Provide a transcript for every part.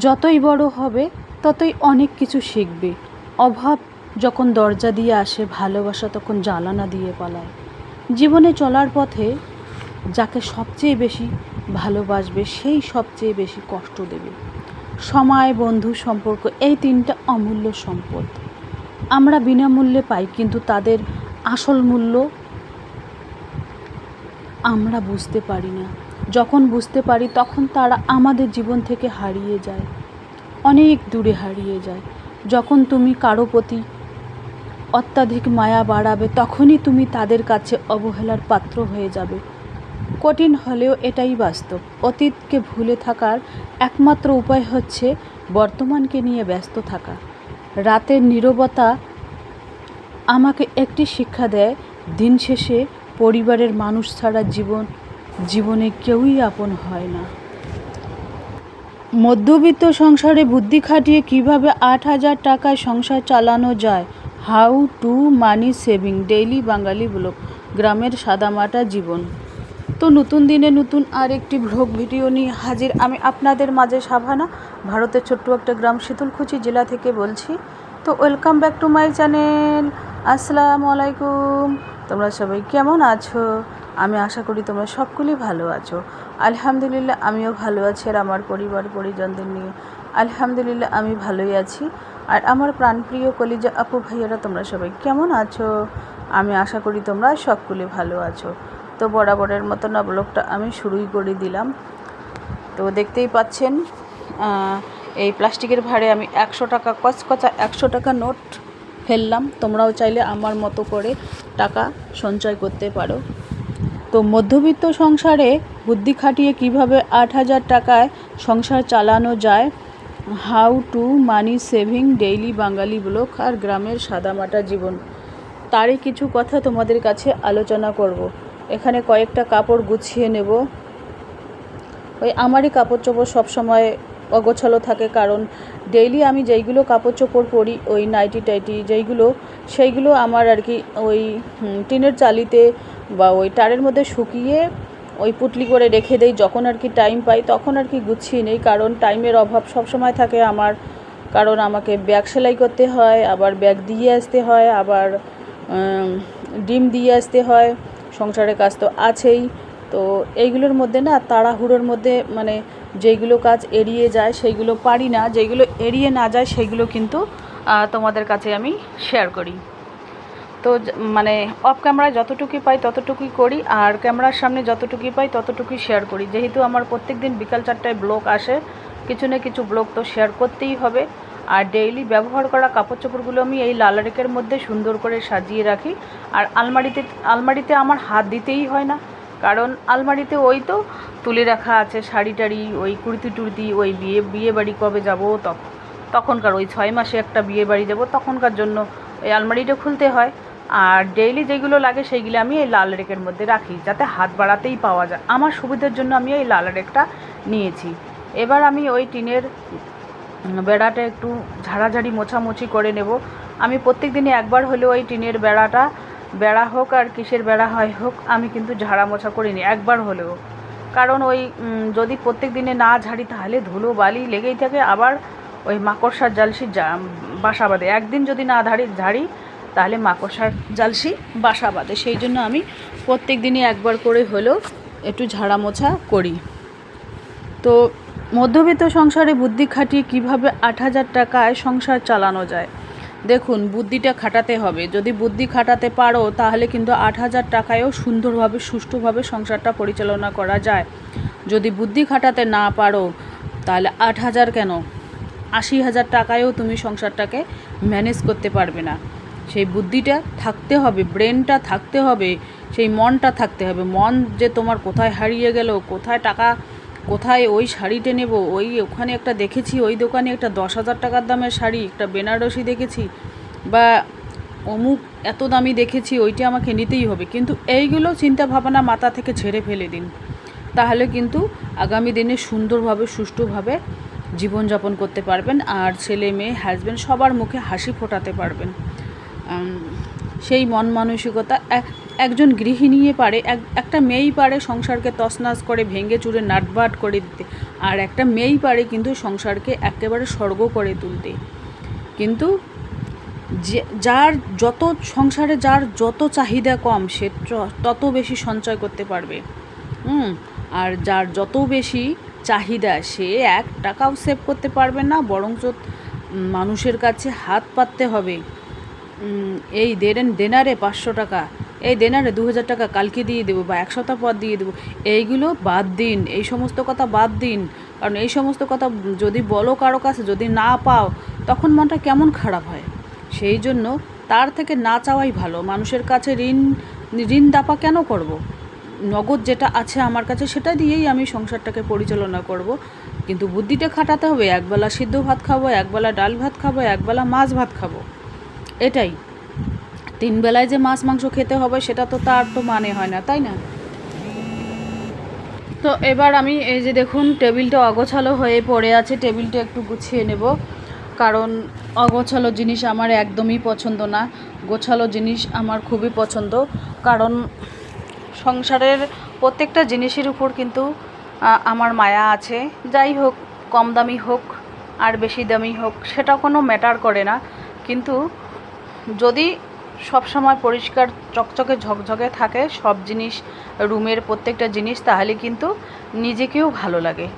যতই বড় হবে, ততই অনেক কিছু শিখবে। অভাব যখন দরজা দিয়ে আসে, ভালোবাসা তখন জ্বালানা দিয়ে পালায়। জীবনে চলার পথে যাকে সবচেয়ে বেশি ভালোবাসবে, সেই সবচেয়ে বেশি কষ্ট দেবে। সময়, বন্ধু, সম্পর্ক, এই তিনটা অমূল্য সম্পদ। আমরা বিনামূল্যে পাই, কিন্তু তাদের আসল মূল্য আমরা বুঝতে পারি না। যখন বুঝতে পারি, তখন তারা আমাদের জীবন থেকে হারিয়ে যায়। অনেক দূরে হারিয়ে যায়। যখন তুমি কারও প্রতি অত্যাধিক মায়া বাড়াবে, তখনই তুমি তাদের কাছে অবহেলার পাত্র হয়ে যাবে। কঠিন হলেও এটাই বাস্তব। অতীতকে ভুলে থাকার একমাত্র উপায় হচ্ছে বর্তমানকে নিয়ে ব্যস্ত থাকা। রাতের নীরবতা আমাকে একটি শিক্ষা দেয়, দিন শেষে পরিবারের মানুষ ছাড়া জীবন, জীবনে কেউই আপন হয় না। মধ্যবিত্ত সংসারে বুদ্ধি খাটিয়ে কীভাবে আট হাজার টাকায় সংসার চালানো যায়? How to money saving daily Bangali blog গ্রামের সাদামাটা জীবন। তো নতুন দিনে নতুন আর একটি ভ্লগ ভিডিও নিয়ে হাজির আমি আপনাদের মাঝে সাভানা, ভারতের ছোট্ট একটা গ্রাম শীতলকুচি জেলা থেকে বলছি। তো welcome back to my channel আসসালামু আলাইকুম, তোমরা সবাই কেমন আছো? আমি আশা করি তোমরা সকলেই ভালো আছো। আলহামদুলিল্লাহ, আমিও ভালো আছি আর আমার পরিবার, পরিজনদের নিয়ে। আলহামদুলিল্লাহ, আমি ভালোই আছি। আর আমার প্রাণপ্রিয় কলিজা আপু ভাইয়ারা, তোমরা সবাই কেমন আছো? আমি আশা করি তোমরা সকলে ভালো আছো। তো বরাবরের মতো না ব্লগটা আমি শুরুই করে দিলাম। তো দেখতেই পাচ্ছেন এই প্লাস্টিকের ভাড়ে আমি একশো টাকা, কচকচা একশো টাকা নোট ফেললাম। তোমরাও চাইলে আমার মতো করে টাকা সঞ্চয় করতে পারো। তো মধ্যবিত্ত সংসারে বুদ্ধি খাটিয়ে কীভাবে আট হাজার টাকায় সংসার চালানো যায়? How to money saving daily Bangali blog আর গ্রামের সাদামাটা জীবন। তারই কিছু কথা তোমাদের কাছে আলোচনা করব। এখানে কয়েকটা কাপড় গুছিয়ে নেব। ওই আমারই কাপড় চোপড় সবসময় অগোছালো থাকে কারণ ডেইলি আমি যেইগুলো কাপড় চোপড় পরি, ওই নাইটি টাইটি যেইগুলো, সেইগুলো আমার আর কি ওই টিনের চালিতে বা ওই টারের মধ্যে শুকিয়ে ওই পুটলি করে রেখে দেই, যখন আর কি টাইম পাই, তখন আর কি গুছিয়ে নেই, কারণ টাইমের অভাব সব সময় থাকে আমার। কারণ আমাকে ব্যাগ সেলাই করতে হয়, আবার ব্যাগ দিয়ে আসতে হয়, আবার ডিম দিয়ে আসতে হয়, সংসারের কাজ তো আছেই। তো এইগুলোর মধ্যে না তাড়াহুড়োর মধ্যে মানে যেইগুলো কাজ এড়িয়ে যায় সেইগুলো পারি না, যেইগুলো এড়িয়ে না যায় সেইগুলো কিন্তু তোমাদের কাছে আমি শেয়ার করি। তো মানে অফ ক্যামেরায় যতটুকুই পাই ততটুকুই করি আর ক্যামেরার সামনে যতটুকুই পাই ততটুকুই শেয়ার করি। যেহেতু আমার প্রত্যেক দিন বিকাল চারটায় ব্লগ আসে, কিছু না কিছু ব্লগ তো শেয়ার করতেই হবে। আর ডেইলি ব্যবহার করা কাপড় চোপড়গুলো আমি এই লাল রেকের মধ্যে সুন্দর করে সাজিয়ে রাখি। আর আলমারিতে আলমারিতে আমার হাত দিতেই হয় না। কারণ আলমারিতে ওই তো তুলে রাখা আছে শাড়ি টাড়ি, ওই কুর্তি টুর্তি, ওই বিয়ে বিয়ে বাড়ি কবে যাব তখন তখনকার ওই ছয় মাসে একটা বিয়ে বাড়ি যাব, তখনকার জন্য এই আলমারিটা খুলতে হয়। আর ডেইলি যেগুলো লাগে সেইগুলো আমি এই লাল রেকের মধ্যে রাখি, যাতে হাত বাড়াতেই পাওয়া যায়। আমার সুবিধার জন্য আমি এই লাল রেকটা নিয়েছি। এবার আমি ওই টিনের বেড়াটা একটু ঝাড়াঝাড়ি, মোছামুছি করে নেব। আমি প্রত্যেক দিনই একবার হলেও ওই টিনের বেড়াটা, বেড়া হোক আর কিসের বেড়া হয় হোক, আমি কিন্তু ঝাড়া মোছা করিনি একবার হলেও। কারণ ওই যদি প্রত্যেক দিনে না ঝাড়ি, তাহলে ধুলো বালি লেগেই থাকে। আবার ওই মাকড়সার জালসি বাসা বাঁধে। একদিন যদি না ঝাড়ি ঝাড়ি তাহলে মাকড়সার জালসি বাসা বাঁধে। সেই জন্য আমি প্রত্যেক দিনই একবার করে হলেও একটু ঝাড়া মোছা করি। তো মধ্যবিত্ত সংসারে বুদ্ধি খাটিয়ে কীভাবে আট হাজার টাকায় সংসার চালানো যায়? দেখুন, বুদ্ধিটা খাটাতে হবে। যদি বুদ্ধি খাটাতে পারো, তাহলে কিন্তু আট হাজার টাকায়ও সুন্দরভাবে, সুষ্ঠুভাবে সংসারটা পরিচালনা করা যায়। যদি বুদ্ধি খাটাতে না পারো, তাহলে আট হাজার কেন? আশি হাজার টাকায়ও তুমি সংসারটাকে ম্যানেজ করতে পারবে না। সেই বুদ্ধিটা থাকতে হবে ব্রেনটা থাকতে হবে, সেই মনটা থাকতে হবে। মন যে তোমার কোথায় হারিয়ে গেল, কোথায় টাকা, কোথায় ওই শাড়িটা নেব, ওই ওখানে একটা দেখেছি, ওই দোকানে একটা দশ হাজার টাকার দামের শাড়ি, একটা বেনারসি দেখেছি, বা অমুক এত দামি দেখেছি, ওইটা আমাকে নিতেই হবে। কিন্তু এইগুলো চিন্তা ভাবনা মাথা থেকে ছেড়ে ফেলে দিন। তাহলে কিন্তু আগামী দিনে সুন্দরভাবে, সুষ্ঠুভাবে জীবনযাপন করতে পারবেন, আর ছেলে মেয়ে হাজব্যান্ড সবার মুখে হাসি ফোটাতে পারবেন। সেই মন মানসিকতা এক- একজন গৃহিণীয়ে পারে, এক, একটা মেয়েই পারে সংসারকে তছনাছ করে, ভেঙে চুরে, নাটবাট করে দিতে। আর একটা মেয়েই পারে কিন্তু সংসারকে একেবারে স্বর্গ করে তুলতে। কিন্তু যে, যার যত সংসারে যার যত চাহিদা কম, সে তত বেশি সঞ্চয় করতে পারবে। হুম, আর যার যত বেশি চাহিদা, সে এক টাকাও সেভ করতে পারবে না, বরঞ্চ মানুষের কাছে হাত পাততে হবে। এই দেন দেনারে পাঁচশো টাকা, এই দেনারে দু হাজার টাকা কালকে দিয়ে দেবো বা এক সপ্তাহ পর দিয়ে দেবো। এইগুলো বাদ দিন, এই সমস্ত কথা বাদ দিন। কারণ এই সমস্ত কথা যদি বলো কারও কাছে, যদি না পাও, তখন মনটা কেমন খারাপ হয়? সেই জন্য তার থেকে না চাওয়াই ভালো। মানুষের কাছে ঋণ ঋণ দাপা কেন করব। নগদ যেটা আছে আমার কাছে, সেটা দিয়েই আমি সংসারটাকে পরিচালনা করব। কিন্তু বুদ্ধিটা খাটাতে হবে। একবেলা সিদ্ধ ভাত খাব, একবেলা ডাল ভাত খাব, একবেলা মাছ ভাত খাব। এটাই। তিন বেলায় যে মাছ মাংস খেতে হবে, সেটা তো তার তো মানে হয় না, তাই না? তো এবার আমি এই যে দেখুন, টেবিলটা অগোছালো হয়ে পড়ে আছে, টেবিলটা একটু গুছিয়ে নেব। কারণ অগোছালো জিনিস আমার একদমই পছন্দ না। গোছালো জিনিস আমার খুবই পছন্দ। কারণ সংসারের প্রত্যেকটা জিনিসের উপর কিন্তু আমার মায়া আছে। যাই হোক, কম দামি হোক আর বেশি দামি হোক, সেটা কোনো ম্যাটার করে না। কিন্তু যদি সব সময় পরিষ্কার চকচকে ঝকঝকে থাকে সব জিনিস, রুমের প্রত্যেকটা জিনিস, তাহলে কিন্তু নিজেকেও ভালো লাগে।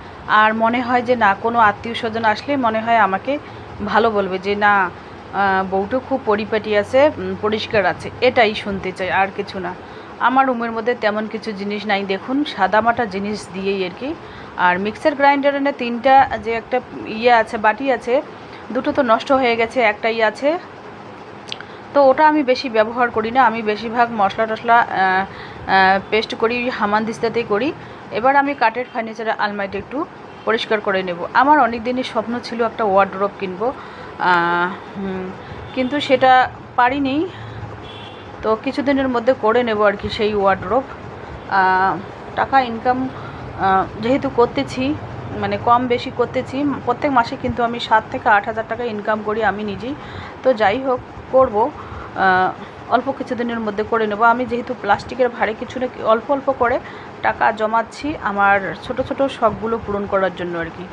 আর মনে হয় যে না, কোনো আত্মীয় স্বজন আসলে মনে হয় আমাকে ভালো বলবে যে না বউটা খুব পরিপাটি আছে পরিষ্কার আছে, এটাই শুনতে চাই, আর কিছু না। আমার রুমের মধ্যে তেমন কিছু জিনিস নাই, দেখুন, সাদামাটা জিনিস দিয়েই আর কি। আর মিক্সার গ্রাইন্ডারে তিনটা যে একটা ইয়ে আছে, বাটি আছে, দুটো তো নষ্ট হয়ে গেছে, একটাই আছে। তো ওটা আমি বেশি ব্যবহার করি না। আমি বেশিরভাগ মশলা টশলা পেস্ট করি, হামান দিস্তাতেই করি। এবার আমি কাঠের ফার্নিচারের আলমারিটা একটু পরিষ্কার করে নেব। আমার অনেক দিনই স্বপ্ন ছিল একটা ওয়ার্ড্রপ কিনবো কিন্তু সেটা পারিনি। তো কিছুদিনের মধ্যে করে নেব আর কি সেই ওয়ার্ড্রোপ টাকা ইনকাম যেহেতু করতেছি মানে কম বেশি করতেছি। প্রত্যেক মাসে কিন্তু আমি সাত থেকে আট হাজার টাকা ইনকাম করি আমি নিজেই। তো যাই হোক, করব। অল্প কিছুদিনের মধ্যে করে নেব। আমি যেহেতু প্লাস্টিকের ভারে কিছু না অল্প অল্প করে টাকা জমাচ্ছি আমার ছোট ছোট শখগুলো পূরণ করার জন্য আর কি।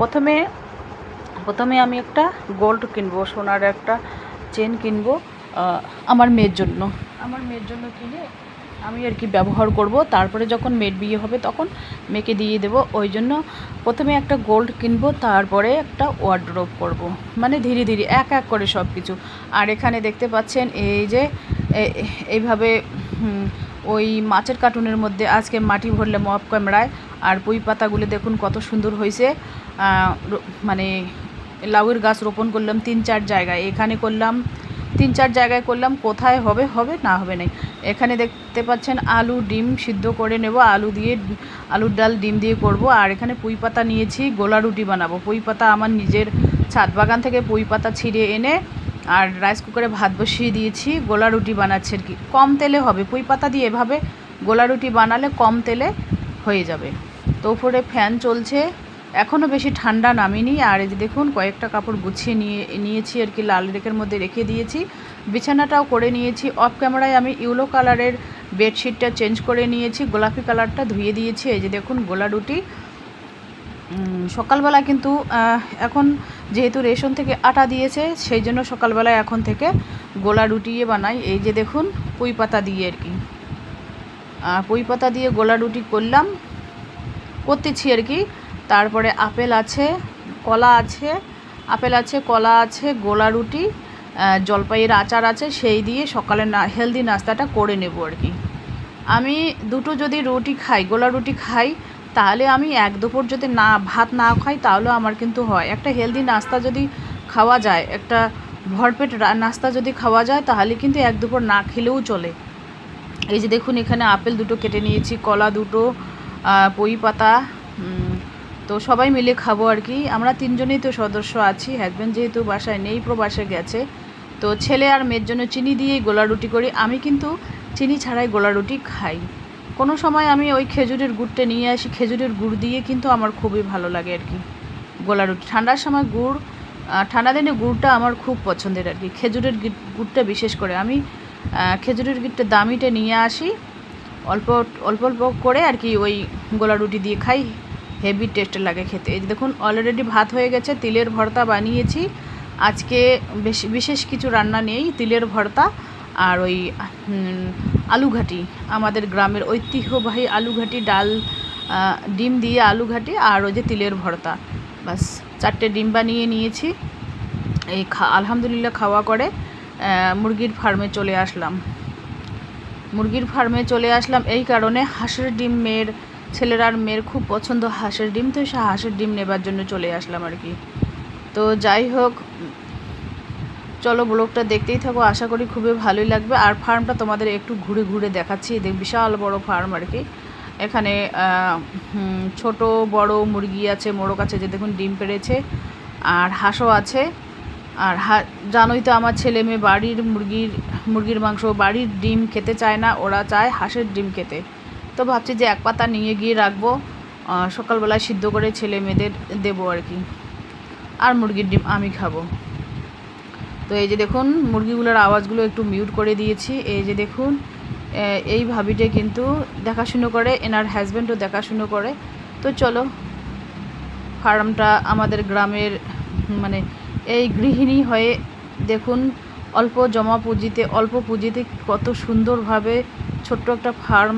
প্রথমে প্রথমে আমি একটা গোল্ড কিনবো, সোনার একটা চেন কিনবো আমার মেয়ের জন্য। আমার মেয়ের জন্য কিনে আমি আর কি ব্যবহার করব। তারপরে যখন মেয়ের বিয়ে হবে তখন মেয়েকে দিয়ে দেবো। ওই জন্য প্রথমে একটা গোল্ড কিনবো, তারপরে একটা ওয়ার্ড্রোপ করব। মানে ধীরে ধীরে, এক এক করে সব কিছু আর এখানে দেখতে পাচ্ছেন এই যে এইভাবে ওই মাছের কার্টুনের মধ্যে আজকে মাটি ভরলে মপ ক্যামেরায় আর পুঁই পাতাগুলো দেখুন কত সুন্দর হয়েছে। মানে লাউয়ের গাছ রোপণ করলাম তিন চার জায়গায়। এখানে করলাম, তিন চার জায়গায় করলাম, কোথায় হবে হবে না হবে নাই। এখানে দেখতে পাচ্ছেন আলু ডিম সিদ্ধ করে নেব, আলু দিয়ে আলুর ডাল ডিম দিয়ে করব। আর এখানে পুঁই পাতা নিয়েছি, গোলা রুটি বানাবো। পুঁই পাতা আমার নিজের ছাদ বাগান থেকে পুঁই পাতা ছিঁড়ে এনে আর রাইস কুকারে ভাত বসিয়ে দিয়েছি, গোলা রুটি বানাচ্ছে আর কি। কম তেলে হবে, পুঁই পাতা দিয়ে এভাবে গোলা রুটি বানালে কম তেলে হয়ে যাবে। তো উপরে ফ্যান চলছে এখনও বেশি ঠান্ডা নামেনি, আর এই যে দেখুন, কয়েকটা কাপড় গুছিয়ে নিয়ে, নিয়েছি আর কি লাল রেখের মধ্যে রেখে দিয়েছি। বিছানাটাও করে নিয়েছি অফ ক্যামেরায় আমি ইউলো কালারের বেডশিটটা চেঞ্জ করে নিয়েছি, গোলাপি কালারটা ধুয়ে দিয়েছি, এই যে দেখুন, গোলা রুটি। সকালবেলা কিন্তু এখন যেহেতু রেশন থেকে আটা দিয়েছে, সেই জন্য সকালবেলায় এখন থেকে গোলা রুটিয়ে বানাই, এই যে দেখুন, পুঁই পাতা দিয়ে আর কি। পুঁই পাতা দিয়ে গোলা রুটি করলাম, করতেছি আর কি। তারপরে আপেল আছে, কলা আছে, আপেল আছে, কলা আছে, গোলা রুটি জলপাইয়ের আচার আছে, সেই দিয়ে সকালে না হেলদি নাস্তাটা করে নেব আর কি। আমি দুটো যদি রুটি খাই, গোলা রুটি খাই, তাহলে আমি এক দুপুর যদি না, ভাত না খাই, তাহলেও আমার কিন্তু হয়। একটা হেলদি নাস্তা যদি খাওয়া যায়, একটা ভরপেট নাস্তা যদি খাওয়া যায়, তাহলে কিন্তু এক দুপুর না খেলেও চলে। এই যে দেখুন, এখানে আপেল দুটো কেটে নিয়েছি, কলা দুটো পই পাতা তো সবাই মিলে খাব আর কি। আমরা তিনজনেই তো সদস্য আছি হাজব্যান্ড যেহেতু বাসায় নেই, প্রবাসে গেছে। তো ছেলে আর মেয়ের জন্য চিনি দিয়েই গোলা রুটি করি। আমি কিন্তু চিনি ছাড়াই গোলা রুটি খাই। কোনো সময় আমি ওই খেজুরের গুড়টা নিয়ে আসি, খেজুরের গুড় দিয়ে কিন্তু আমার খুবই ভালো লাগে আর কি, গোলা রুটি। ঠান্ডার সময় গুড় ঠান্ডা দিনে গুড়টা আমার খুব পছন্দের আর কি। খেজুরের গুড়টা বিশেষ করে। আমি খেজুরের গিটটা দামিটা নিয়ে আসি, অল্প অল্প অল্প করে আর কি ওই গোলা রুটি দিয়ে খাই। হেভি টেস্ট লাগে খেতে। এই দেখুন অলরেডি ভাত হয়ে গেছে তিলের ভর্তা বানিয়েছি। আজকে বেশি বিশেষ কিছু রান্না নেই তিলের ভর্তা আর ওই উম, আলু ঘাটি। আমাদের গ্রামের ঐতিহ্যবাহী আলু ঘাটি ডাল ডিম দিয়ে আলু ঘাটি আর ওই যে তিলের ভর্তা। বাস চারটে ডিম বানিয়ে নিয়েছি। এই খা আলহামদুলিল্লাহ খাওয়া করে মুরগির ফার্মে চলে আসলাম। মুরগির ফার্মে চলে আসলাম এই কারণে হাঁসের ডিম মেয়ের ছেলের আর মেয়ের খুব পছন্দ হাঁসের ডিম, তো সে হাঁসের ডিম নেবার জন্য চলে আসলাম আর কি। তো যাই হোক, চলো ব্লগটা দেখতেই থাকো, আশা করি খুবই ভালোই লাগবে। আর ফার্মটা তোমাদের একটু ঘুরে ঘুরে দেখাচ্ছি দেখ বিশাল বড় ফার্ম আর কি। এখানে ছোট, বড় মুরগি আছে, মোরগ আছে, যে দেখুন ডিম পেড়েছে, আর হাঁসও আছে। আর হা, জানোই তো আমার ছেলে মেয়ে বাড়ির মুরগির মুরগির মাংস, বাড়ির ডিম খেতে চায় না, ওরা চায় হাঁসের ডিম খেতে। তো ভাবছি যে এক পাতা নিয়ে গিয়ে রাখব। সকালবেলায় সিদ্ধ করে ছেলে মেয়েদের দেবো আর কি। আর মুরগির ডিম আমি খাব। তো এই যে দেখুন, মুরগিগুলোর আওয়াজগুলো একটু মিউট করে দিয়েছি। এই যে দেখুন এই ভাবিটা কিন্তু দেখাশুনো করে, এনার হাজব্যান্ডও দেখাশুনো করে। তো চলো, ফার্মটা আমাদের গ্রামের মানে এই গৃহিণী হয়ে দেখুন, অল্প জমা পুঁজিতে, অল্প পুঁজিতে কত সুন্দরভাবে ছোট্ট একটা ফার্ম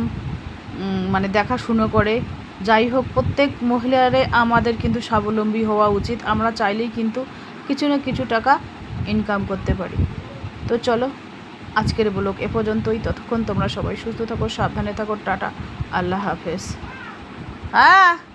মানে দেখাশুনো করে। যাই হোক প্রত্যেক মহিলারে আমাদের কিন্তু স্বাবলম্বী হওয়া উচিত। আমরা চাইলেই কিন্তু কিছু না কিছু টাকা ইনকাম করতে পারি। তো চলো, আজকের ব্লগ এ পর্যন্তই। ততক্ষণ তোমরা সবাই সুস্থ থাকো, সাবধানে থাকো। টাটা, আল্লাহ হাফেজ। হ্যাঁ